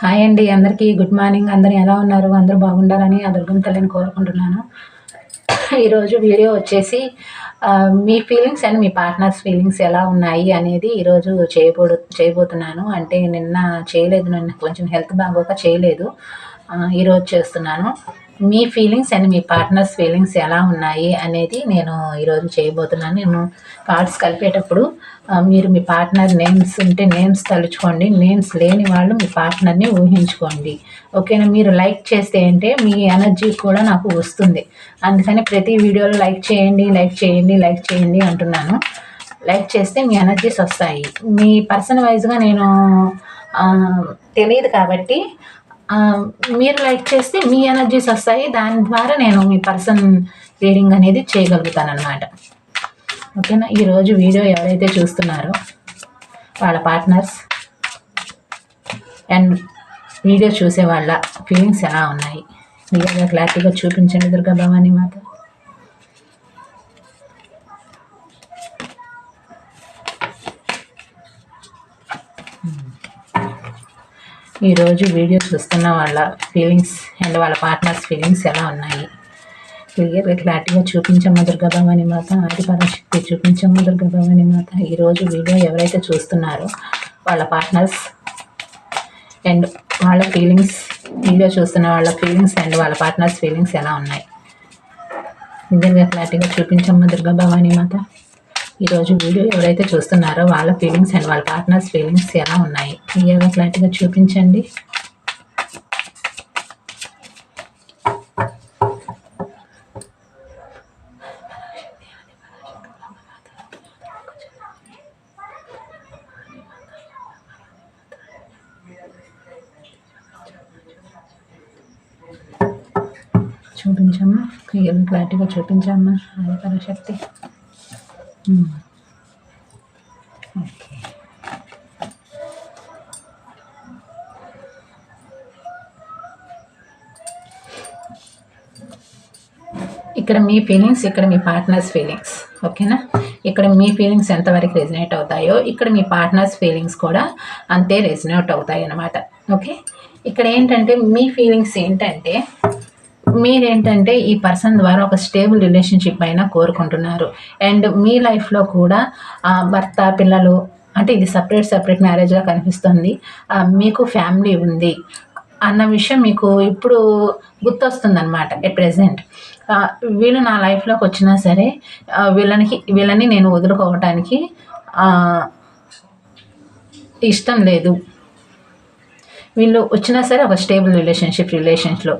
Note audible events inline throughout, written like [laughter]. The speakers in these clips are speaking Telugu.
హాయ్ అండి అందరికీ గుడ్ మార్నింగ్. అందరూ ఎలా ఉన్నారు? అందరూ బాగుండాలని ఆ దుర్గం తల్లిని కోరుకుంటున్నాను. ఈరోజు వీడియో వచ్చేసి మీ ఫీలింగ్స్ అండ్ మీ పార్ట్నర్స్ ఫీలింగ్స్ ఎలా ఉన్నాయి అనేది ఈరోజు చేయబో చేయబోతున్నాను. అంటే నిన్న చేయలేదు నిన్న కొంచెం హెల్త్ బాగోక చేయలేదు. ఈరోజు చేస్తున్నాను. మీ ఫీలింగ్స్ అండ్ మీ పార్ట్నర్స్ ఫీలింగ్స్ ఎలా ఉన్నాయి అనేది నేను ఈరోజు చేయబోతున్నాను. నేను కార్డ్స్ కలిపేటప్పుడు మీరు మీ పార్ట్నర్ నేమ్స్ ఉంటే నేమ్స్ తలుచుకోండి. నేమ్స్ లేని వాళ్ళు మీ పార్ట్నర్ని ఊహించుకోండి. ఓకేనా మీరు లైక్ చేస్తే అంటే మీ ఎనర్జీ కూడా నాకు వస్తుంది. అందుకని ప్రతి వీడియోలో లైక్ చేయండి లైక్ చేయండి లైక్ చేయండి అంటున్నాను. లైక్ చేస్తే మీ ఎనర్జీస్ వస్తాయి. మీ పర్సన్ వైజ్గా నేను తెలియదు కాబట్టి మీరు లైక్ చేస్తే మీ ఎనర్జీస్ వస్తాయి. దాని ద్వారా నేను మీ పర్సన్ రీడింగ్ అనేది చేయగలుగుతాను అనమాట ఓకేనా ఈరోజు వీడియో ఎవరైతే చూస్తున్నారో వాళ్ళ పార్ట్నర్స్ అండ్ వీడియో చూసే వాళ్ళ ఫీలింగ్స్ ఎలా ఉన్నాయి? మీరు క్లారిటీగా చూపించండి దుర్గా భవానీ మాత. ఈరోజు వీడియో చూస్తున్న వాళ్ళ ఫీలింగ్స్ అండ్ వాళ్ళ పార్ట్నర్స్ ఫీలింగ్స్ ఎలా ఉన్నాయి? క్లియర్గా క్లారిటీగా చూపించమ్మ దుర్గా భవాని మాత. ఆది పరాశక్తి చూపించమ్మ దుర్గా భవాని మాత. ఈరోజు వీడియో ఎవరైతే చూస్తున్నారో వాళ్ళ పార్ట్నర్స్ అండ్ వాళ్ళ ఫీలింగ్స్ వీడియో చూస్తున్న వాళ్ళ ఫీలింగ్స్ అండ్ వాళ్ళ పార్ట్నర్స్ ఫీలింగ్స్ ఎలా ఉన్నాయి? నిజంగా క్లారిటీగా చూపించమ్మ దుర్గా భవాని మాత. ఈరోజు వీడియో ఎవరైతే చూస్తున్నారో వాళ్ళ ఫీలింగ్స్ అండ్ వాళ్ళ పార్ట్నర్స్ ఫీలింగ్స్ ఎలా ఉన్నాయి? క్లియర్గా క్లారిటీగా చూపించండి. చూపించమ్మా. క్లియర్ క్లారిటీగా చూపించమ్మా. అది శక్తి. ఓకే. ఇక్కడ మీ ఫీలింగ్స్ ఇక్కడ మీ పార్ట్నర్స్ ఫీలింగ్స్ ఓకేనా? ఇక్కడ మీ ఫీలింగ్స్ ఎంతవరకు రెజినేట్ అవుతాయో ఇక్కడ మీ పార్ట్నర్స్ ఫీలింగ్స్ కూడా అంతే రెజినేట్ అవుతాయి అన్నమాట ఓకే? ఇక్కడ ఏంటంటే మీ ఫీలింగ్స్ ఏంటంటే మీరేంటంటే ఈ పర్సన్ ద్వారా ఒక స్టేబుల్ రిలేషన్షిప్ అయినా కోరుకుంటున్నారు. అండ్ మీ లైఫ్లో కూడా ఆ, భర్త పిల్లలు అంటే ఇది సపరేట్ సపరేట్ మ్యారేజ్గా కనిపిస్తుంది. మీకు ఫ్యామిలీ ఉంది అన్న విషయం మీకు ఇప్పుడు గుర్తొస్తుందన్నమాట ఎట్ ప్రెసెంట్. వీళ్ళు నా లైఫ్లోకి వచ్చినా సరే వీళ్ళనికి వీళ్ళని వీళ్ళని నేను వదులుకోవటానికి ఇష్టం లేదు. వీళ్ళు వచ్చినా సరే ఒక స్టేబుల్ రిలేషన్షిప్ రిలేషన్స్లో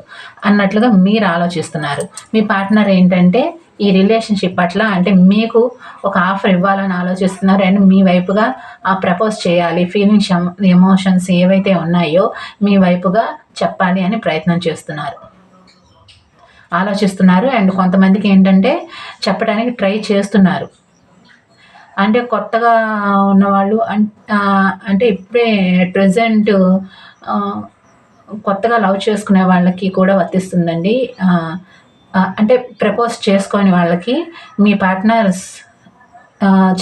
అన్నట్లుగా మీరు ఆలోచిస్తున్నారు. మీ పార్ట్నర్ ఏంటంటే ఈ రిలేషన్షిప్ పట్ల అంటే మీకు ఒక ఆఫర్ ఇవ్వాలని ఆలోచిస్తున్నారు అండ్ మీ వైపుగా ఆ ప్రపోజ్ చేయాలి ఫీలింగ్స్ ఎమోషన్స్ ఏవైతే ఉన్నాయో మీ వైపుగా చెప్పాలి అని ప్రయత్నం చేస్తున్నారు. ఆలోచిస్తున్నారు అండ్ కొంతమందికి ఏంటంటే చెప్పడానికి ట్రై చేస్తున్నారు. అంటే కొత్తగా ఉన్నవాళ్ళు అంటే ఇప్పుడే ప్రజెంట్ కొత్తగా లవ్ చేసుకునే వాళ్ళకి కూడా వర్తిస్తుందండి. అంటే ప్రపోజ్ చేసుకొని వాళ్ళకి మీ పార్ట్నర్స్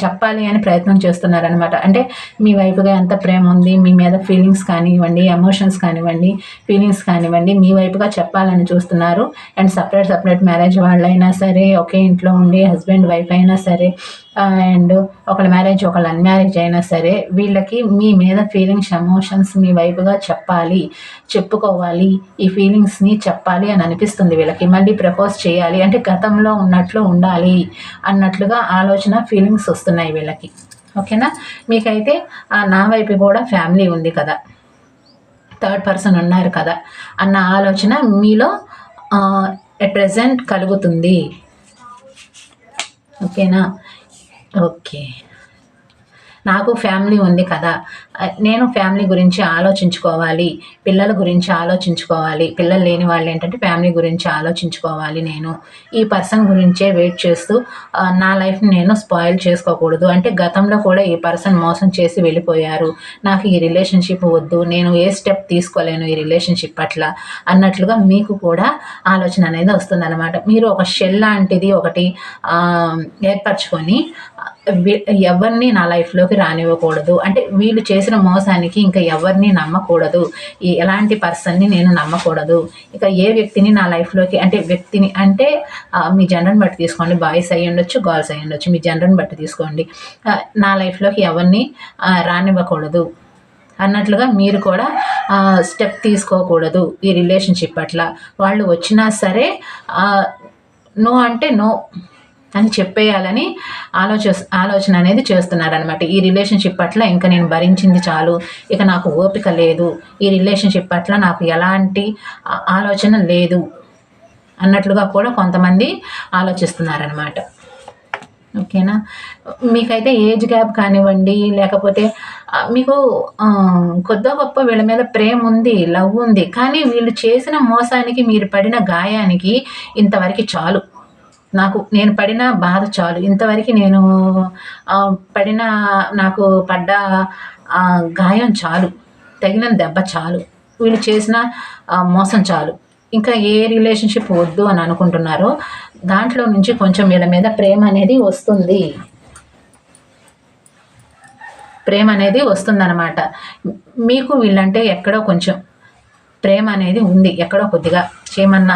చెప్పాలి అని ప్రయత్నం చేస్తున్నారనమాట అంటే మీ వైపుగా ఎంత ప్రేమ ఉంది మీ మీద ఫీలింగ్స్ కానివ్వండి ఎమోషన్స్ కానివ్వండి ఫీలింగ్స్ కానివ్వండి మీ వైపుగా చెప్పాలని చూస్తున్నారు. అండ్ సపరేట్ సపరేట్ మ్యారేజ్ వాళ్ళైనా సరే ఒకే ఇంట్లో ఉండి హస్బెండ్ వైఫ్ అయినా సరే అండ్ ఒకళ్ళ మ్యారేజ్ ఒకళ్ళ అన్మ్యారేజ్ అయినా సరే వీళ్ళకి మీ మీద ఫీలింగ్స్ ఎమోషన్స్ మీ వైపుగా చెప్పాలి చెప్పుకోవాలి ఈ ఫీలింగ్స్ని చెప్పాలి అని అనిపిస్తుంది వీళ్ళకి. మళ్ళీ ప్రపోజ్ చేయాలి. అంటే గతంలో ఉన్నట్లు ఉండాలి అన్నట్లుగా ఆలోచన ఫీలింగ్స్ వస్తున్నాయి వీళ్ళకి. ఓకేనా? మీకైతే నా వైపు కూడా ఫ్యామిలీ ఉంది కదా. థర్డ్ పర్సన్ ఉన్నారు కదా. అన్న ఆలోచన మీలో ఎట్ ప్రజెంట్ కలుగుతుంది. ఓకేనా? ఓకే. నాకు ఫ్యామిలీ ఉంది కదా. నేను ఫ్యామిలీ గురించి ఆలోచించుకోవాలి. పిల్లల గురించి ఆలోచించుకోవాలి. పిల్లలు లేని వాళ్ళు ఏంటంటే ఫ్యామిలీ గురించి ఆలోచించుకోవాలి నేను. ఈ పర్సన్ గురించే వెయిట్ చేస్తూ నా లైఫ్ని నేను స్పాయిల్ చేసుకోకూడదు. అంటే గతంలో కూడా ఈ పర్సన్ మోసం చేసి వెళ్ళిపోయారు. నాకు ఈ రిలేషన్షిప్ వద్దు. నేను ఏ స్టెప్ తీసుకోలేను ఈ రిలేషన్షిప్ పట్ల అన్నట్లుగా మీకు కూడా ఆలోచన అనేది వస్తుందన్నమాట. మీరు ఒక షెల్ లాంటిది ఒకటి ఏర్పరచుకొని ఎవరిని నా లైఫ్లోకి రానివ్వకూడదు. అంటే వీళ్ళు చేసిన మోసానికి ఇంకా ఎవరిని నమ్మకూడదు. ఎలాంటి పర్సన్ని నేను నమ్మకూడదు. ఇక ఏ వ్యక్తిని నా లైఫ్లోకి అంటే వ్యక్తిని అంటే మీ జనరల్ని బట్టి తీసుకోండి. బాయ్స్ అయ్యి ఉండొచ్చు గర్ల్స్ అయ్యి ఉండొచ్చు మీ జనరల్ బట్టి తీసుకోండి. నా లైఫ్లోకి ఎవరిని రానివ్వకూడదు. అన్నట్లుగా మీరు కూడా స్టెప్ తీసుకోకూడదు ఈ రిలేషన్షిప్ పట్ల వాళ్ళు వచ్చినా సరే నో అంటే నో. అని చెప్పేయాలని ఆలోచ ఆలోచన అనేది చేస్తున్నారనమాట ఈ రిలేషన్షిప్ పట్ల ఇంకా నేను భరించింది చాలు. ఇక నాకు ఓపిక లేదు. ఈ రిలేషన్షిప్ పట్ల నాకు ఎలాంటి ఆలోచన లేదు అన్నట్లుగా కూడా కొంతమంది ఆలోచిస్తున్నారనమాట ఓకేనా? మీకైతే ఏజ్ గ్యాప్ కానివ్వండి లేకపోతే మీకు కొద్దో గొప్ప వీళ్ళ మీద ప్రేమ ఉంది లవ్ ఉంది కానీ వీళ్ళు చేసిన మోసానికి మీరు పడిన గాయానికి ఇంతవరకు చాలు. నాకు నేను పడిన బాధ చాలు. ఇంతవరకు నేను పడిన నాకు పడ్డ గాయం చాలు. తగిన దెబ్బ చాలు. వీళ్ళు చేసిన మోసం చాలు. ఇంకా ఏ రిలేషన్షిప్ వద్దు అని అనుకుంటున్నారో దాంట్లో నుంచి కొంచెం వీళ్ళ మీద ప్రేమ అనేది వస్తుంది. ప్రేమ అనేది వస్తుందన్నమాట. మీకు వీళ్ళంటే ఎక్కడో కొంచెం ప్రేమ అనేది ఉంది ఎక్కడో కొద్దిగా. చేమన్న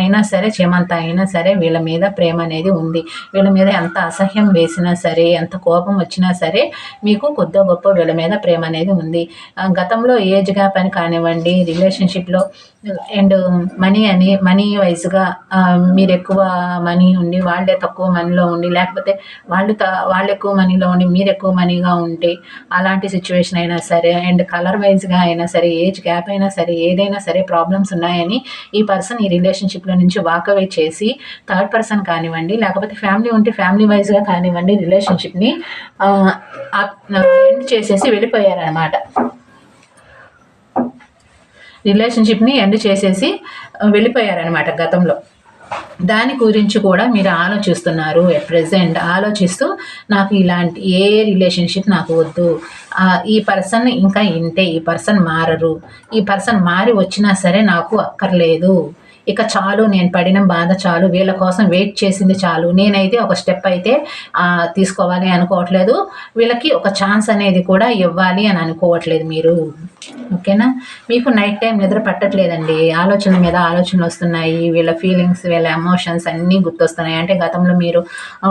అయినా సరే చేమంత అయినా సరే వీళ్ళ మీద ప్రేమ అనేది ఉంది. వీళ్ళ మీద ఎంత అసహ్యం వేసినా సరే ఎంత కోపం వచ్చినా సరే మీకు కొద్దో గొప్ప వీళ్ళ మీద ప్రేమ అనేది ఉంది. గతంలో ఏజ్ గ్యాప్ అని కానివ్వండి రిలేషన్షిప్లో అండ్ మనీ అని మనీ వైజ్గా మీరు ఎక్కువ మనీ ఉండి వాళ్ళే తక్కువ మనీలో ఉండి లేకపోతే వాళ్ళు వాళ్ళు ఎక్కువ మనీలో ఉండి మీరు ఎక్కువ మనీగా ఉంటే అలాంటి సిచ్యువేషన్ అయినా సరే అండ్ కలర్ వైజ్గా అయినా సరే ఏజ్ గ్యాప్ అయినా సరే ఏదైనా సరే ప్రాబ్లమ్స్ ఉన్నాయని ఈ పర్సన్ పర్సన్ ఈ రిలేషన్షిప్లో నుంచి వాకవే చేసి థర్డ్ పర్సన్ కానివ్వండి లేకపోతే ఫ్యామిలీ ఉంటే ఫ్యామిలీ వైజ్గా కానివ్వండి రిలేషన్షిప్ని ఎండ్ చేసేసి వెళ్ళిపోయారనమాట రిలేషన్షిప్ని ఎండ్ చేసేసి వెళ్ళిపోయారనమాట గతంలో. దాని గురించి కూడా మీరు ఆలోచిస్తున్నారు ఎట్ ప్రెసెంట్ ఆలోచిస్తూ నాకు ఇలాంటి ఏ రిలేషన్షిప్ నాకు వద్దు. ఈ పర్సన్ ఇంకా ఇంతే ఈ పర్సన్ మారరు. ఈ పర్సన్ మారి వచ్చినా సరే నాకు అక్కర్లేదు. ఇక చాలు నేను పడిన బాధ చాలు వీళ్ళ కోసం వెయిట్ చేసింది చాలు. నేనైతే ఒక స్టెప్ అయితే తీసుకోవాలి అనుకోవట్లేదు. వీళ్ళకి ఒక ఛాన్స్ అనేది కూడా ఇవ్వాలి అని అనుకోవట్లేదు మీరు. ఓకేనా? మీకు నైట్ టైం నిద్ర పట్టట్లేదండి. ఆలోచన మీద ఆలోచనలు వస్తున్నాయి. వీళ్ళ ఫీలింగ్స్ వీళ్ళ ఎమోషన్స్ అన్నీ గుర్తొస్తున్నాయి. అంటే గతంలో మీరు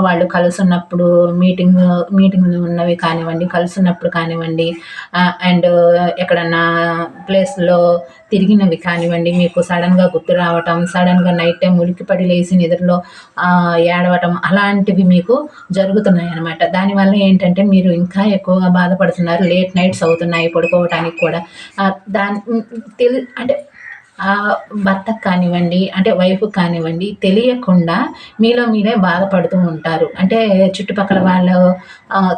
వాళ్ళు కలుసున్నప్పుడు మీటింగ్ మీటింగ్ ఉన్నవి కానివ్వండి కలుసున్నప్పుడు కానివ్వండి అండ్ ఎక్కడన్నా ప్లేస్లో తిరిగినవి కానివ్వండి మీకు సడన్గా గుర్తు రావటం సడన్గా నైట్ టైం ఉలిక్కిపడి లేచి నిద్రలో ఏడవటం అలాంటివి మీకు జరుగుతున్నాయి అనమాట దానివల్ల ఏంటంటే మీరు ఇంకా ఎక్కువగా బాధపడుతున్నారు లేట్ నైట్స్ అవుతున్నాయి పడుకోవటానికి కూడా. దాని తెలి అంటే ఆ భర్తకు కానివ్వండి అంటే వైఫ్ కానివ్వండి తెలియకుండా మీలో మీరే బాధపడుతూ ఉంటారు. అంటే చుట్టుపక్కల వాళ్ళు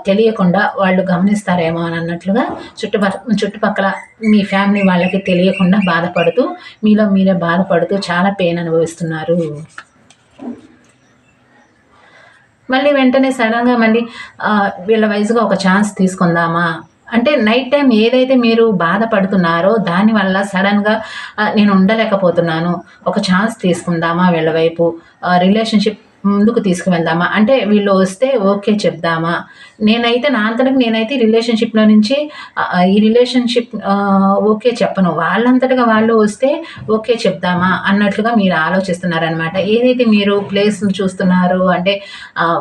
తెలియకుండా వాళ్ళు గమనిస్తారేమో అని అన్నట్లుగా చుట్టుపక్క చుట్టుపక్కల మీ ఫ్యామిలీ వాళ్ళకి తెలియకుండా బాధపడుతూ మీలో మీరే బాధపడుతూ చాలా పెయిన్ అనుభవిస్తున్నారు. మళ్ళీ వెంటనే సడన్గా మళ్ళీ వీళ్ళ వయసుగా ఒక ఛాన్స్ తీసుకుందామా? అంటే నైట్ టైం ఏదైతే మీరు బాధపడుతున్నారో దానివల్ల సడన్గా నేను ఉండలేకపోతున్నాను. ఒక ఛాన్స్ తీసుకుందామా వీళ్ళ వైపు? రిలేషన్షిప్ ముందుకు తీసుకువెళ్దామా? అంటే వీళ్ళు వస్తే ఓకే చెప్దామా? నేనైతే నా అంతటికి నేనైతే ఈ రిలేషన్షిప్లో నుంచి ఈ రిలేషన్షిప్ ఓకే చెప్పను. వాళ్ళంతటిగా వాళ్ళు వస్తే ఓకే చెప్దామా అన్నట్లుగా మీరు ఆలోచిస్తున్నారనమాట ఏదైతే మీరు ప్లేస్ చూస్తున్నారు అంటే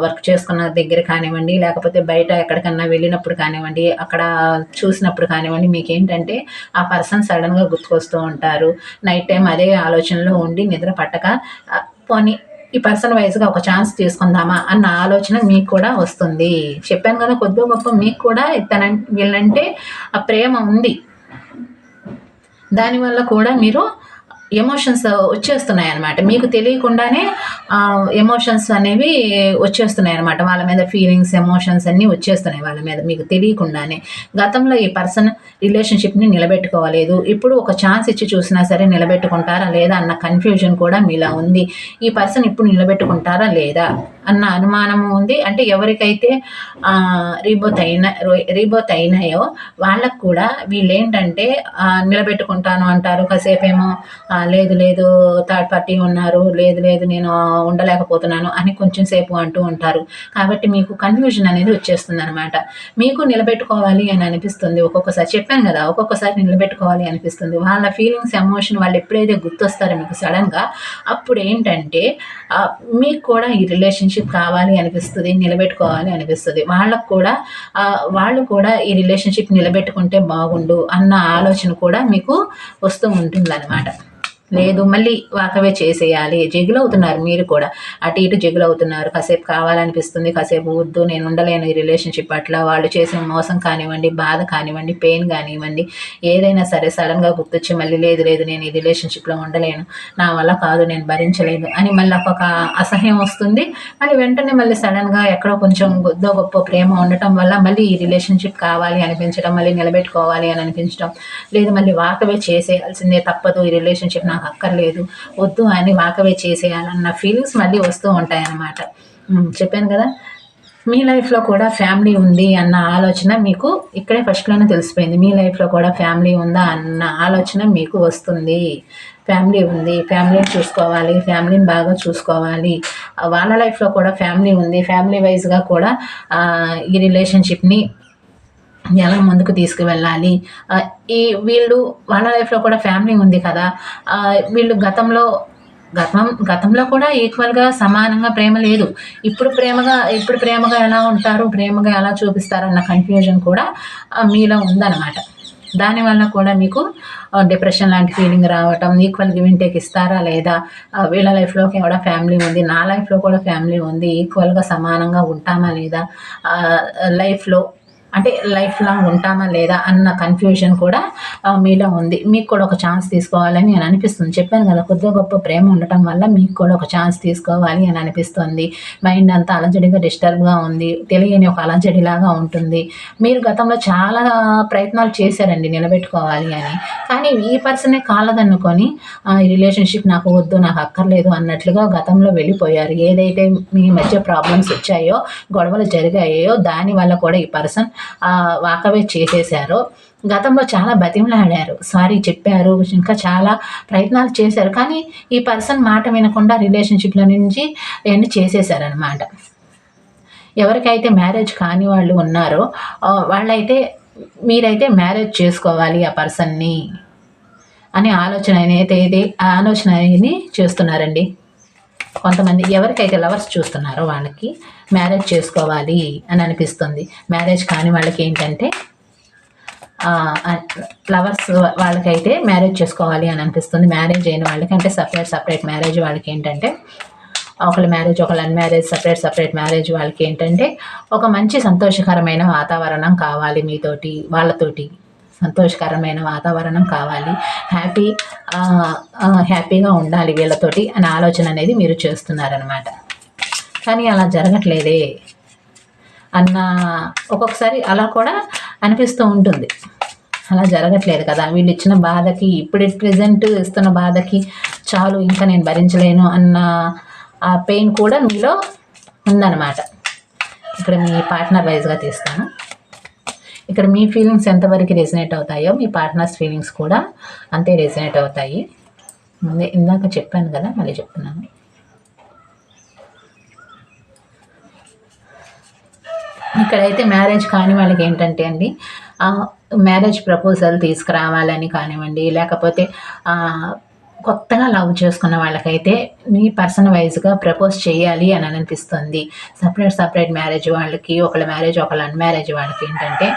వర్క్ చేసుకున్న దగ్గర కానివ్వండి లేకపోతే బయట ఎక్కడికన్నా వెళ్ళినప్పుడు కానివ్వండి అక్కడ చూసినప్పుడు కానివ్వండి మీకు ఏంటంటే ఆ పర్సన్ సడన్గా గుర్తుకొస్తూ ఉంటారు. నైట్ టైం అదే ఆలోచనలో ఉండి నిద్ర పట్టక పోనీ ఈ పర్సన్ వైజ్గా ఒక ఛాన్స్ తీసుకుందామా అన్న ఆలోచన మీకు కూడా వస్తుంది. చెప్పాను కదా కొద్దిగా గొప్ప మీకు కూడా తన వీళ్ళంటే ఆ ప్రేమ ఉంది. దానివల్ల కూడా మీరు ఎమోషన్స్ వచ్చేస్తున్నాయి అనమాట మీకు తెలియకుండానే ఎమోషన్స్ అనేవి వచ్చేస్తున్నాయి అనమాట వాళ్ళ మీద ఫీలింగ్స్ ఎమోషన్స్ అన్నీ వచ్చేస్తున్నాయి వాళ్ళ మీద. మీకు తెలియకుండానే. గతంలో ఈ పర్సన్ రిలేషన్షిప్ని నిలబెట్టుకోలేదు ఇప్పుడు ఒక ఛాన్స్ ఇచ్చి చూసినా సరే నిలబెట్టుకుంటారా లేదా అన్న కన్ఫ్యూజన్ కూడా మీలా ఉంది. ఈ పర్సన్ ఇప్పుడు నిలబెట్టుకుంటారా లేదా అన్న అనుమానము ఉంది. అంటే ఎవరికైతే రీబోత్ అయిన రీబోత్ అయినాయో వాళ్ళకు కూడా వీళ్ళు ఏంటంటే నిలబెట్టుకుంటాను అంటారు. కాసేపేమో లేదు లేదు థర్డ్ పార్టీ ఉన్నారు లేదు లేదు నేను ఉండలేకపోతున్నాను అని కొంచెం సేపు అంటూ ఉంటారు. కాబట్టి మీకు కన్ఫ్యూజన్ అనేది వచ్చేస్తుంది అనమాట మీకు నిలబెట్టుకోవాలి అని అనిపిస్తుంది. ఒక్కొక్కసారి చెప్పాను కదా ఒక్కొక్కసారి నిలబెట్టుకోవాలి అనిపిస్తుంది. వాళ్ళ ఫీలింగ్స్ ఎమోషన్ వాళ్ళు ఎప్పుడైతే గుర్తొస్తారో మీకు సడన్గా అప్పుడు ఏంటంటే మీకు కూడా ఈ రిలేషన్షిప్ కావాలి అనిపిస్తుంది నిలబెట్టుకోవాలి అనిపిస్తుంది. వాళ్ళకు కూడా వాళ్ళు కూడా ఈ రిలేషన్షిప్ నిలబెట్టుకుంటే బాగుండు అన్న ఆలోచన కూడా మీకు వస్తూ ఉంటుంది అనమాట లేదు మళ్ళీ వాకవే చేసేయాలి. జగులు అవుతున్నారు మీరు కూడా. అటు ఇటు జగులు అవుతున్నారు కాసేపు కావాలనిపిస్తుంది కాసేపు వద్దు నేను ఉండలేను ఈ రిలేషన్షిప్ అట్లా వాళ్ళు చేసిన మోసం కానివ్వండి బాధ కానివ్వండి పెయిన్ కానివ్వండి ఏదైనా సరే సడన్గా గుర్తొచ్చి మళ్ళీ లేదు లేదు నేను ఈ రిలేషన్షిప్లో ఉండలేను. నా వల్ల కాదు నేను భరించలేదు అని మళ్ళీ ఒక అసహ్యం వస్తుంది. మళ్ళీ వెంటనే మళ్ళీ సడన్గా ఎక్కడో కొంచెం గొద్దో గొప్ప ప్రేమ ఉండటం వల్ల మళ్ళీ ఈ రిలేషన్షిప్ కావాలి అనిపించడం మళ్ళీ నిలబెట్టుకోవాలి అని అనిపించడం లేదు మళ్ళీ వాకవే చేసేయాల్సిందే తప్పదు. ఈ రిలేషన్షిప్ నాకు అక్కర్లేదు. వద్దు అని వాకవే చేసేయాలన్న ఫీలింగ్స్ మళ్ళీ వస్తూ ఉంటాయి అన్నమాట చెప్పాను కదా? మీ లైఫ్లో కూడా ఫ్యామిలీ ఉంది అన్న ఆలోచన మీకు ఇక్కడే ఫస్ట్లోనే తెలిసిపోయింది. మీ లైఫ్లో కూడా ఫ్యామిలీ ఉందా అన్న ఆలోచన మీకు వస్తుంది. ఫ్యామిలీ ఉంది ఫ్యామిలీని చూసుకోవాలి ఫ్యామిలీని బాగా చూసుకోవాలి. వాళ్ళ లైఫ్లో కూడా ఫ్యామిలీ ఉంది. ఫ్యామిలీ వైజ్గా కూడా ఈ రిలేషన్షిప్ని ఎలా ముందుకు తీసుకువెళ్ళాలి. ఈ వీళ్ళు వాళ్ళ లైఫ్లో కూడా ఫ్యామిలీ ఉంది కదా. వీళ్ళు గతంలో గతం గతంలో కూడా ఈక్వల్గా సమానంగా ప్రేమ లేదు. ఇప్పుడు ప్రేమగా ఇప్పుడు ప్రేమగా ఎలా ఉంటారు ప్రేమగా ఎలా చూపిస్తారు అన్న కన్ఫ్యూజన్ కూడా మీలో ఉందన్నమాట. దానివల్ల కూడా మీకు డిప్రెషన్ లాంటి ఫీలింగ్ రావటం ఈక్వల్ గివింగ్ టేక్ ఇస్తారా లేదా? వీళ్ళ లైఫ్లోకి కూడా ఫ్యామిలీ ఉంది. నా లైఫ్లో కూడా ఫ్యామిలీ ఉంది. ఈక్వల్గా సమానంగా ఉంటామా లేదా? లైఫ్లో అంటే లైఫ్ లాంగ్ ఉంటామా లేదా అన్న కన్ఫ్యూజన్ కూడా మీలో ఉంది. మీకు కూడా ఒక ఛాన్స్ తీసుకోవాలని నేను అనిపిస్తుంది. చెప్పాను కదా కొద్దిగా గొప్ప ప్రేమ ఉండటం వల్ల మీకు కూడా ఒక ఛాన్స్ తీసుకోవాలి అని అనిపిస్తుంది. మైండ్ అంతా అలజడిగా డిస్టర్బ్గా ఉంది. తెలియని ఒక అలజడిలాగా ఉంటుంది. మీరు గతంలో చాలా ప్రయత్నాలు చేశారండి నిలబెట్టుకోవాలి అని. కానీ ఈ పర్సనే కాలదనుకొని ఈ రిలేషన్షిప్ నాకు వద్దు నాకు అక్కర్లేదు అన్నట్లుగా గతంలో వెళ్ళిపోయారు. ఏదైతే మీ మధ్య ప్రాబ్లమ్స్ వచ్చాయో గొడవలు జరిగాయో దానివల్ల కూడా ఈ పర్సన్ వాకవే చేసేశారో. గతంలో చాలా బతిమలాడారు. సారీ చెప్పారు ఇంకా చాలా ప్రయత్నాలు చేశారు. కానీ ఈ పర్సన్ మాట వినకుండా రిలేషన్షిప్లో నుంచి ఇవన్నీ చేసేసారనమాట ఎవరికైతే మ్యారేజ్ కాని వాళ్ళు ఉన్నారో వాళ్ళైతే మీరైతే మ్యారేజ్ చేసుకోవాలి ఆ పర్సన్ని అనే ఆలోచన అయితే ఆలోచన అనేది చేస్తున్నారండి. కొంతమంది ఎవరికైతే లవర్స్ చూస్తున్నారో వాళ్ళకి మ్యారేజ్ చేసుకోవాలి అని అనిపిస్తుంది. మ్యారేజ్ కాని వాళ్ళకి ఏంటంటే లవర్స్ వాళ్ళకైతే మ్యారేజ్ చేసుకోవాలి అని అనిపిస్తుంది. మ్యారేజ్ అయిన వాళ్ళకి అంటే సపరేట్ సపరేట్ మ్యారేజ్ వాళ్ళకి ఏంటంటే ఒకళ్ళ మ్యారేజ్ ఒకళ్ళ అన్మ్యారేజ్ సపరేట్ సపరేట్ మ్యారేజ్ వాళ్ళకి ఏంటంటే ఒక మంచి సంతోషకరమైన వాతావరణం కావాలి మీతోటి వాళ్ళతోటి. సంతోషకరమైన వాతావరణం కావాలి. హ్యాపీ హ్యాపీగా ఉండాలి వీళ్ళతోటి అనే ఆలోచన అనేది మీరు చేస్తున్నారనమాట కానీ అలా జరగట్లేదే అన్న ఒక్కొక్కసారి అలా కూడా అనిపిస్తూ ఉంటుంది. అలా జరగట్లేదు కదా వీళ్ళు ఇచ్చిన బాధకి ఇప్పుడు ప్రజెంట్ ఇస్తున్న బాధకి చాలు ఇంకా నేను భరించలేను అన్న ఆ పెయిన్ కూడా మీలో ఉందన్నమాట. ఇక్కడ మీ పార్ట్నర్ వైజ్గా తీస్తాను. ఇక్కడ మీ ఫీలింగ్స్ ఎంతవరకు రెసినేట్ అవుతాయో మీ పార్ట్నర్స్ ఫీలింగ్స్ కూడా అంతే రెసినేట్ అవుతాయి. ముందే ఇందాక చెప్పాను కదా మళ్ళీ చెప్తున్నాను. ఇక్కడైతే మ్యారేజ్ కాని వాళ్ళకి ఏంటంటే అండి మ్యారేజ్ ప్రపోజల్ తీసుకురావాలని కానివ్వండి లేకపోతే కొత్తగా లవ్ చేసుకున్న వాళ్ళకైతే మీ పర్సన్ వైజ్గా ప్రపోజ్ చేయాలి అని అనిపిస్తుంది. సపరేట్ సపరేట్ మ్యారేజ్ వాళ్ళకి ఒకళ్ళ మ్యారేజ్ ఒకళ్ళ అన్మ్యారేజ్ వాళ్ళకి ఏంటంటే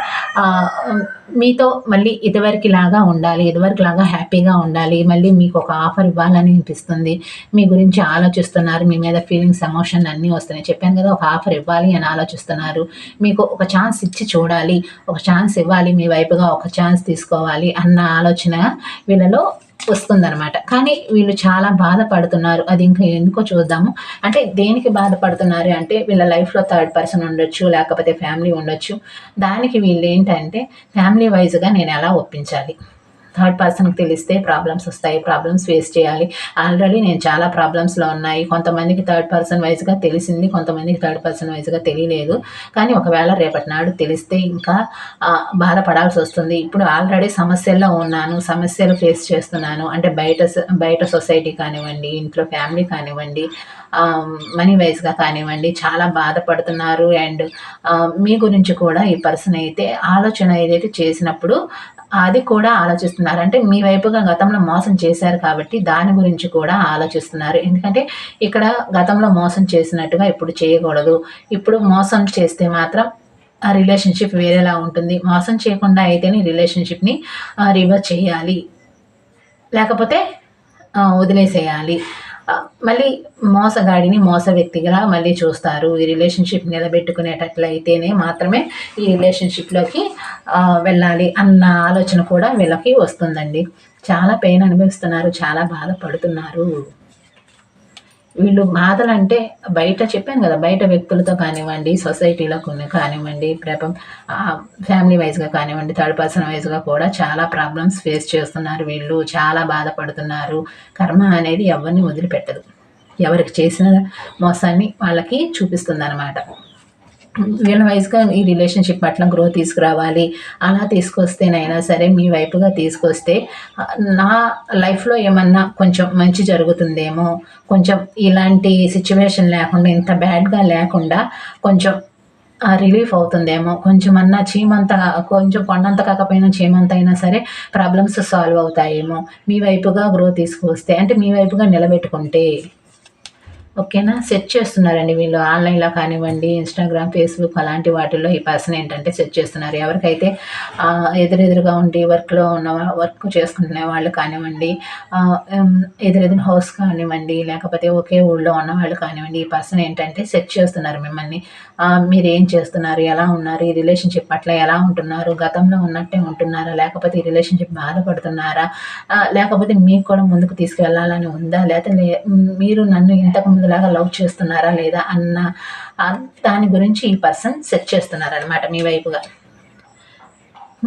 మీతో మళ్ళీ ఇదివరకు లాగా ఉండాలి ఇదివరకు లాగా హ్యాపీగా ఉండాలి మళ్ళీ మీకు ఒక ఆఫర్ ఇవ్వాలని అనిపిస్తుంది. మీ గురించి ఆలోచిస్తున్నారు మీ మీద ఫీలింగ్స్ ఎమోషన్ అన్నీ వస్తున్నాయి. చెప్పాను కదా ఒక ఆఫర్ ఇవ్వాలి అని ఆలోచిస్తున్నారు. మీకు ఒక ఛాన్స్ ఇచ్చి చూడాలి ఒక ఛాన్స్ ఇవ్వాలి మీ వైపుగా ఒక ఛాన్స్ తీసుకోవాలి అన్న ఆలోచన వీళ్ళలో వస్తుందనమాట కానీ వీళ్ళు చాలా బాధపడుతున్నారు. అది ఇంకా ఎందుకో చూద్దాము. అంటే దేనికి బాధపడుతున్నారు అంటే వీళ్ళ లైఫ్లో థర్డ్ పర్సన్ ఉండొచ్చు లేకపోతే ఫ్యామిలీ ఉండొచ్చు. దానికి వీళ్ళు ఏంటంటే ఫ్యామిలీ వైజ్గా నేను ఎలా ఒప్పించాలి? థర్డ్ పర్సన్కి తెలిస్తే ప్రాబ్లమ్స్ వస్తాయి ప్రాబ్లమ్స్ ఫేస్ చేయాలి. ఆల్రెడీ నేను చాలా ప్రాబ్లమ్స్లో ఉన్నాయి. కొంతమందికి థర్డ్ పర్సన్ వైజ్గా తెలిసింది కొంతమందికి థర్డ్ పర్సన్ వైజ్గా తెలియలేదు. కానీ ఒకవేళ రేపటి నాడు తెలిస్తే ఇంకా బాధపడాల్సి వస్తుంది. ఇప్పుడు ఆల్రెడీ సమస్యల్లో ఉన్నాను సమస్యలు ఫేస్ చేస్తున్నాను. అంటే బయట బయట సొసైటీ కానివ్వండి ఇంట్లో ఫ్యామిలీ కానివ్వండి మనీ వైజ్గా కానివ్వండి చాలా బాధపడుతున్నారు. అండ్ మీ గురించి కూడా ఈ పర్సన్ అయితే ఆలోచన ఏదైతే చేసినప్పుడు అది కూడా ఆలోచిస్తున్నారు. అంటే మీ వైపుగా గతంలో మోసం చేశారు కాబట్టి దాని గురించి కూడా ఆలోచిస్తున్నారు. ఎందుకంటే ఇక్కడ గతంలో మోసం చేసినట్టుగా ఇప్పుడు చేయకూడదు. ఇప్పుడు మోసం చేస్తే మాత్రం ఆ రిలేషన్షిప్ వేరేలా ఉంటుంది. మోసం చేయకుండా అయితేనే రిలేషన్షిప్ని రివర్స్ చేయాలి. లేకపోతే వదిలేసేయాలి. మళ్ళీ మోసగాడిని మోస వ్యక్తిగా మళ్ళీ చూస్తారు. ఈ రిలేషన్షిప్ నిలబెట్టుకునేటట్లయితేనే మాత్రమే ఈ రిలేషన్షిప్లోకి వెళ్ళాలి అన్న ఆలోచన కూడా వీళ్ళకి వస్తుందండి. చాలా పెయిన్ అనుభవిస్తున్నారు చాలా బాధపడుతున్నారు. వీళ్ళు బాధలు అంటే బయట చెప్పాను కదా బయట వ్యక్తులతో కానివ్వండి సొసైటీలో కొన్ని కానివ్వండి ప్రపం ఫ్యామిలీ వైజ్గా కానివ్వండి థర్డ్ పర్సన్ వైజ్గా కూడా చాలా ప్రాబ్లమ్స్ ఫేస్ చేస్తున్నారు వీళ్ళు చాలా బాధపడుతున్నారు. కర్మ అనేది ఎవరిని వదిలిపెట్టదు. ఎవరికి చేసిన మోసాన్ని వాళ్ళకి చూపిస్తుంది అనమాట వీళ్ళ వయసుగా ఈ రిలేషన్షిప్ పట్ల గ్రోత్ తీసుకురావాలి. అలా తీసుకొస్తేనైనా సరే మీ వైపుగా తీసుకొస్తే నా లైఫ్లో ఏమన్నా కొంచెం మంచి జరుగుతుందేమో కొంచెం ఇలాంటి సిచ్యువేషన్ లేకుండా ఇంత బ్యాడ్గా లేకుండా కొంచెం రిలీఫ్ అవుతుందేమో కొంచెం అన్నా చీమంత కొంచెం కొండంత కాకపోయినా చీమంత అయినా సరే ప్రాబ్లమ్స్ సాల్వ్ అవుతాయేమో మీ వైపుగా గ్రోత్ తీసుకొస్తే అంటే మీ వైపుగా నిలబెట్టుకుంటే. ఓకేనా? సెట్ చేస్తున్నారండి వీళ్ళు. ఆన్లైన్లో కానివ్వండి ఇన్స్టాగ్రామ్ ఫేస్బుక్ అలాంటి వాటిల్లో ఈ పర్సన్ ఏంటంటే సెట్ చేస్తున్నారు. ఎవరికైతే ఎదురెదురుగా ఉండి వర్క్లో ఉన్న వర్క్ చేసుకుంటున్న వాళ్ళు కానివ్వండి ఎదురెదురు హౌస్ కానివ్వండి లేకపోతే ఒకే ఊళ్ళో ఉన్న వాళ్ళు కానివ్వండి ఈ పర్సన్ ఏంటంటే సెట్ చేస్తున్నారు మిమ్మల్ని. మీరు ఏం చేస్తున్నారు? ఎలా ఉన్నారు? ఈ రిలేషన్షిప్ పట్ల ఎలా ఉంటున్నారు? గతంలో ఉన్నట్టే ఉంటున్నారా? లేకపోతే ఈ రిలేషన్షిప్ బాధపడుతున్నారా? లేకపోతే మీకు కూడా ముందుకు తీసుకెళ్ళాలని ఉందా? లేకపోతే మీరు నన్ను ఇంతకు ముందులాగా లవ్ చేస్తున్నారా లేదా అన్న దాని గురించి ఈ పర్సన్ సెట్ చేస్తున్నారనమాట మీ వైపుగా.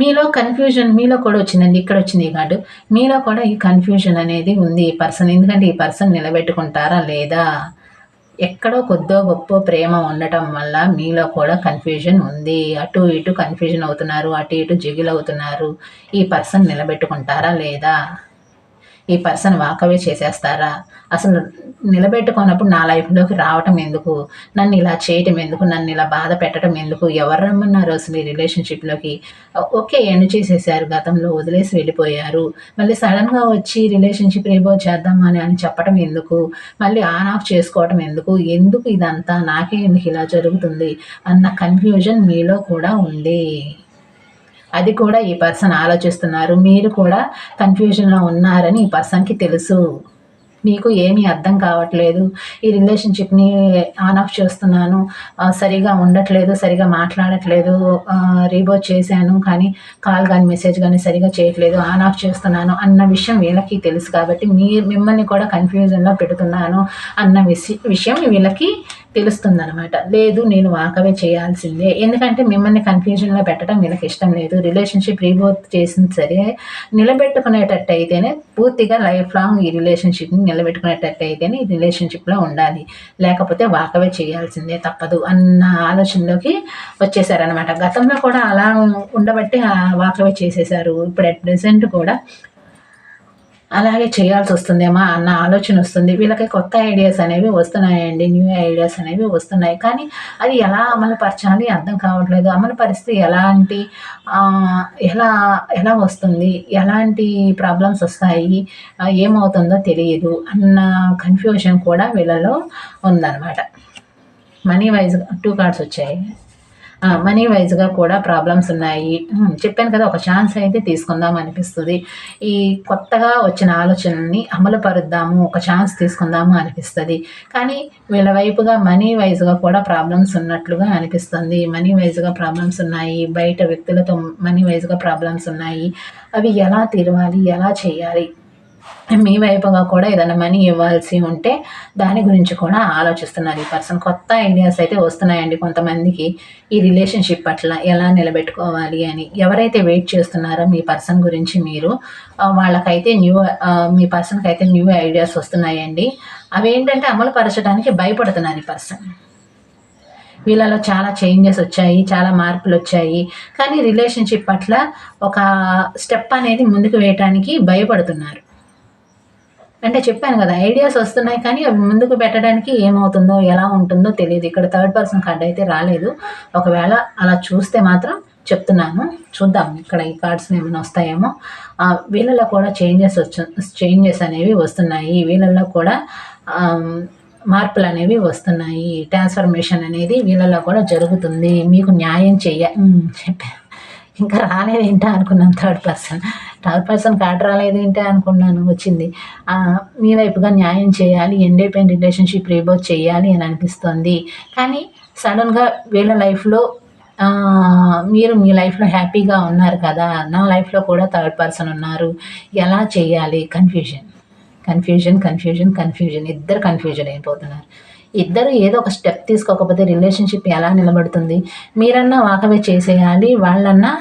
మీలో కన్ఫ్యూజన్ మీలో కూడా వచ్చిందండి ఇక్కడ వచ్చింది కాదు మీలో కూడా ఈ కన్ఫ్యూజన్ అనేది ఉంది ఈ పర్సన్ ఎందుకంటే ఈ పర్సన్ నిలబెట్టుకుంటారా లేదా? ఎక్కడో కొద్దో గొప్ప ప్రేమ ఉండటం వల్ల మీలో కూడా కన్ఫ్యూజన్ ఉంది. అటు ఇటు కన్ఫ్యూజన్ అవుతున్నారు అటు ఇటు జిగులు అవుతున్నారు ఈ పర్సన్ నిలబెట్టుకుంటారా లేదా? ఈ పర్సన్ వాకవే చేసేస్తారా? అసలు నిలబెట్టుకున్నప్పుడు నా లైఫ్లోకి రావటం ఎందుకు? నన్ను ఇలా చేయటం ఎందుకు? నన్ను ఇలా బాధ పెట్టడం ఎందుకు? ఎవరు రమ్మన్నారు అసలు ఈ రిలేషన్షిప్లోకి? ఓకే ఎండ్ చేసేసారు గతంలో వదిలేసి వెళ్ళిపోయారు. మళ్ళీ సడన్గా వచ్చి రిలేషన్షిప్ రేబో అని అని చెప్పడం ఎందుకు? మళ్ళీ ఆన్ ఆఫ్ చేసుకోవటం ఎందుకు? ఎందుకు ఇదంతా? నాకే ఎందుకు ఇలా జరుగుతుంది? అన్న కన్ఫ్యూజన్ మీలో కూడా ఉంది. అది కూడా ఈ పర్సన్ ఆలోచిస్తున్నారు. మీరు కూడా కన్ఫ్యూజన్లో ఉన్నారని ఈ పర్సన్కి తెలుసు. మీకు ఏమీ అర్థం కావట్లేదు. ఈ రిలేషన్షిప్ని ఆన్ ఆఫ్ చేస్తున్నాను. సరిగా ఉండట్లేదు సరిగా మాట్లాడట్లేదు. రీబోట్ చేశాను కానీ కాల్ కానీ మెసేజ్ కానీ సరిగా చేయట్లేదు. ఆన్ ఆఫ్ చేస్తున్నాను అన్న విషయం వీళ్ళకి తెలుసు కాబట్టి మీ మిమ్మల్ని కూడా కన్ఫ్యూజన్లో పెడుతున్నాను అన్న విషయం వీళ్ళకి తెలుస్తుంది అనమాట లేదు నేను వాకవే చేయాల్సిందే. ఎందుకంటే మిమ్మల్ని కన్ఫ్యూజన్లో పెట్టడం వీళ్ళకి ఇష్టం లేదు. రిలేషన్షిప్ రీబోత్ చేసింది సరే నిలబెట్టుకునేటట్టు అయితేనే పూర్తిగా లైఫ్ లాంగ్ ఈ రిలేషన్షిప్ని నిలబెట్టుకునేటట్టు అయితేనే ఈ రిలేషన్షిప్లో ఉండాలి. లేకపోతే వాకవే చేయాల్సిందే తప్పదు అన్న ఆలోచనలోకి వచ్చేసారనమాట గతంలో కూడా అలా ఉండబట్టి వాకవే చేసేసారు. ఇప్పుడు అట్ ప్రెసెంట్ కూడా అలాగే చేయాల్సి వస్తుందేమా అన్న ఆలోచన వస్తుంది. వీళ్ళకి కొత్త ఐడియాస్ అనేవి వస్తున్నాయండి. న్యూ ఐడియాస్ అనేవి వస్తున్నాయి. కానీ అది ఎలా అమలుపరచాలి అర్థం కావట్లేదు. అమలు పరిస్థితి ఎలాంటి ఎలా ఎలా వస్తుంది? ఎలాంటి ప్రాబ్లమ్స్ వస్తాయి? ఏమవుతుందో తెలియదు అన్న కన్ఫ్యూజన్ కూడా వీళ్ళలో ఉందన్నమాట. మనీ వైజ్ టూ కార్డ్స్ వచ్చాయి. మనీ వైజ్గా కూడా ప్రాబ్లమ్స్ ఉన్నాయి. చెప్పాను కదా ఒక ఛాన్స్ అయితే తీసుకుందాం అనిపిస్తుంది. ఈ కొత్తగా వచ్చిన ఆలోచనల్ని అమలు పరుద్దాము ఒక ఛాన్స్ తీసుకుందాము అనిపిస్తుంది. కానీ వీళ్ళ వైపుగా మనీ వైజ్గా కూడా ప్రాబ్లమ్స్ ఉన్నట్లుగా అనిపిస్తుంది. మనీ వైజ్గా ప్రాబ్లమ్స్ ఉన్నాయి. బయట వ్యక్తులతో మనీ వైజ్గా ప్రాబ్లమ్స్ ఉన్నాయి. అవి ఎలా తీరవాలి ఎలా చేయాలి? మీ వైపుగా కూడా ఏదైనా మనీ ఇవ్వాల్సి ఉంటే దాని గురించి కూడా ఆలోచిస్తున్నారు ఈ పర్సన్. కొత్త ఐడియాస్ అయితే వస్తున్నాయండి కొంతమందికి ఈ రిలేషన్షిప్ పట్ల ఎలా నిలబెట్టుకోవాలి అని. ఎవరైతే వెయిట్ చేస్తున్నారో మీ పర్సన్ గురించి మీరు వాళ్ళకైతే న్యూ మీ పర్సన్కి అయితే న్యూ ఐడియాస్ వస్తున్నాయండి. అవి ఏంటంటే అమలు పరచడానికి భయపడుతున్నారు ఈ పర్సన్. వీళ్ళలో చాలా చేంజెస్ వచ్చాయి చాలా మార్పులు వచ్చాయి. కానీ రిలేషన్షిప్ పట్ల ఒక స్టెప్ అనేది ముందుకు వేయటానికి భయపడుతున్నారు. అంటే చెప్పాను కదా ఐడియాస్ వస్తున్నాయి కానీ అవి ముందుకు పెట్టడానికి ఏమవుతుందో ఎలా ఉంటుందో తెలియదు. ఇక్కడ థర్డ్ పర్సన్ కార్డ్ అయితే రాలేదు. ఒకవేళ అలా చూస్తే మాత్రం చెప్తున్నాను. చూద్దాం ఇక్కడ ఈ కార్డ్స్ ఏమైనా వస్తాయేమో. వీళ్ళలో కూడా చేంజెస్ వచ్చి చేంజెస్ అనేవి వస్తున్నాయి. వీళ్ళల్లో కూడా మార్పులు అనేవి వస్తున్నాయి. ట్రాన్స్ఫర్మేషన్ అనేది వీళ్ళలో కూడా జరుగుతుంది. మీకు న్యాయం చెయ్య చెప్పా. ఇంకా రాలేదు ఏంటో అనుకున్నాను third person third person card రాలేదు ఏంటి అనుకున్నాను వచ్చింది. మీ వైపుగా న్యాయం చేయాలి ఎండైపోయిన రిలేషన్షిప్ రీబోత్ చేయాలి అని అనిపిస్తుంది. కానీ సడన్గా వీళ్ళ లైఫ్లో మీరు మీ లైఫ్లో హ్యాపీగా ఉన్నారు కదా నా లైఫ్లో కూడా థర్డ్ పర్సన్ ఉన్నారు. ఎలా చేయాలి? కన్ఫ్యూజన్. Confusion confusion confusion. ఇద్దరు కన్ఫ్యూజన్ అయిపోతున్నారు. ఇద్దరు ఏదో ఒక స్టెప్ తీసుకోకపోతే రిలేషన్షిప్ ఎలా నిలబడుతుంది? మీరన్నా వాకవే చేసేయాలి వాళ్ళన్నా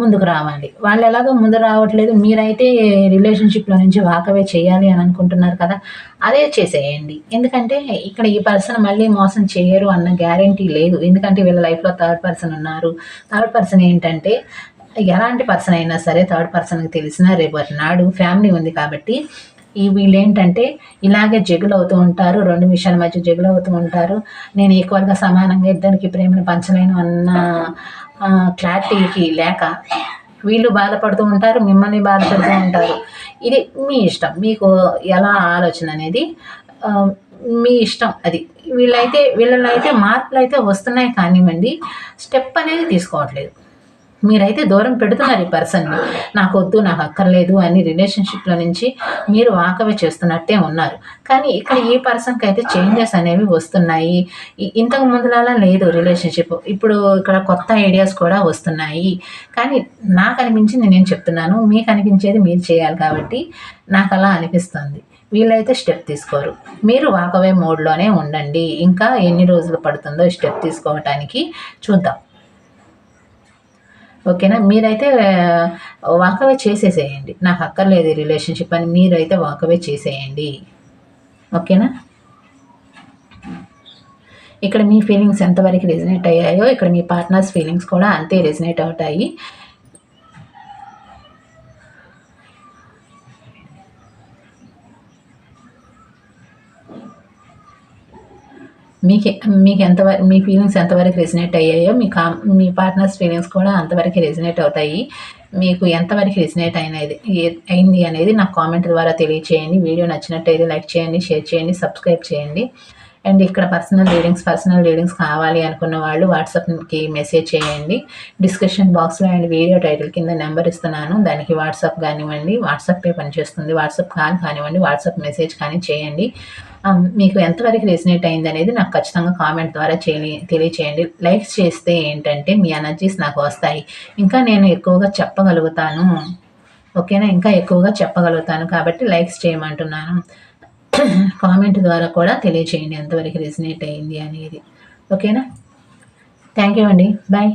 ముందుకు రావాలి. వాళ్ళు ఎలాగో ముందు రావట్లేదు. మీరైతే రిలేషన్షిప్లో నుంచి వాకవే చేయాలి అని అనుకుంటున్నారు కదా అదే చేసేయండి. ఎందుకంటే ఇక్కడ ఈ పర్సన్ మళ్ళీ మోసం చేయరు అన్న గ్యారంటీ లేదు. ఎందుకంటే వీళ్ళ లైఫ్లో థర్డ్ పర్సన్ ఉన్నారు. థర్డ్ పర్సన్ ఏంటంటే ఎలాంటి పర్సన్ అయినా సరే థర్డ్ పర్సన్కి తెలిసినా రేపు నాడు ఫ్యామిలీ ఉంది కాబట్టి ఈ వీళ్ళు ఏంటంటే ఇలాగే జగులు అవుతూ ఉంటారు రెండు విషయాల మధ్య జగులు అవుతూ ఉంటారు. నేను ఈక్వల్గా సమానంగా ఇద్దరికి ప్రేమను పంచలేను అన్న క్లారిటీకి లేక వీళ్ళు బాధపడుతూ ఉంటారు మిమ్మల్ని బాధపడుతూ ఉంటారు. ఇది మీ ఇష్టం. మీకు ఎలా ఆలోచన అనేది మీ ఇష్టం అది. వీళ్ళైతే వీళ్ళలో అయితే మార్పులు అయితే వస్తున్నాయి కానివ్వండి స్టెప్ అనేది తీసుకోవట్లేదు. మీరైతే దూరం పెడుతున్నారు ఈ పర్సన్ని. నాకు వద్దు నాకు అక్కర్లేదు అని రిలేషన్షిప్లో నుంచి మీరు వాకవే చేస్తున్నట్టే ఉన్నారు. కానీ ఇక్కడ ఈ పర్సన్కి అయితే చేంజెస్ అనేవి వస్తున్నాయి. ఇంతకు ముందులా లేదు రిలేషన్షిప్ ఇప్పుడు ఇక్కడ కొత్త ఐడియాస్ కూడా వస్తున్నాయి. కానీ నాకు అనిపించింది నేను చెప్తున్నాను మీకు అనిపించేది మీరు చేయాలి కాబట్టి నాకు అలా అనిపిస్తుంది. వీళ్ళైతే స్టెప్ తీసుకోరు. మీరు వాకవే మోడ్లోనే ఉండండి. ఇంకా ఎన్ని రోజులు పడుతుందో స్టెప్ తీసుకోవటానికి చూద్దాం. ఓకేనా? మీరైతే వాకవే చేసేసేయండి. నాకు అక్కర్లేదు రిలేషన్షిప్ అని మీరైతే వాకవే చేసేయండి. ఓకేనా? ఇక్కడ మీ ఫీలింగ్స్ ఎంతవరకు రెజినేట్ అయ్యాయో ఇక్కడ మీ పార్ట్నర్స్ ఫీలింగ్స్ కూడా అంతే రెజినేట్ అవుతాయి. మీకు మీకు ఎంతవరకు మీ ఫీలింగ్స్ ఎంతవరకు రెసినేట్ అయ్యాయో మీ కా మీ పార్ట్నర్స్ ఫీలింగ్స్ కూడా అంతవరకు రెసినేట్ అవుతాయి. మీకు ఎంతవరకు రెసినేట్ అయినది అయింది అనేది నాకు కామెంట్ ద్వారా తెలియచేయండి. వీడియో నచ్చినట్టయితే లైక్ చేయండి షేర్ చేయండి సబ్స్క్రైబ్ చేయండి. అండ్ ఇక్కడ పర్సనల్ రీడింగ్స్ పర్సనల్ రీడింగ్స్ కావాలి అనుకున్న వాళ్ళు వాట్సాప్కి మెసేజ్ చేయండి. డిస్క్రిప్షన్ బాక్స్లో అండ్ వీడియో టైటిల్ కింద నెంబర్ ఇస్తున్నాను. దానికి వాట్సాప్ కానివ్వండి. వాట్సాప్పే పనిచేస్తుంది. వాట్సాప్ కాల్ కానివ్వండి. వాట్సాప్ మెసేజ్ కానీ చేయండి. Um, మీకు ఎంతవరకు రెసినేట్ అయింది అనేది నాకు ఖచ్చితంగా కామెంట్ ద్వారా తెలియచేయండి. లైక్స్ చేస్తే ఏంటంటే మీ ఎనర్జీస్ నాకు వస్తాయి. ఇంకా నేను ఎక్కువగా చెప్పగలుగుతాను. ఓకేనా? ఇంకా ఎక్కువగా చెప్పగలుగుతాను కాబట్టి లైక్స్ చేయమంటున్నాను. [coughs] కామెంట్ ద్వారా కూడా తెలియచేయండి ఎంతవరకు రెసినేట్ అయింది అనేది. ఓకేనా? థ్యాంక్ యూ అండి. బాయ్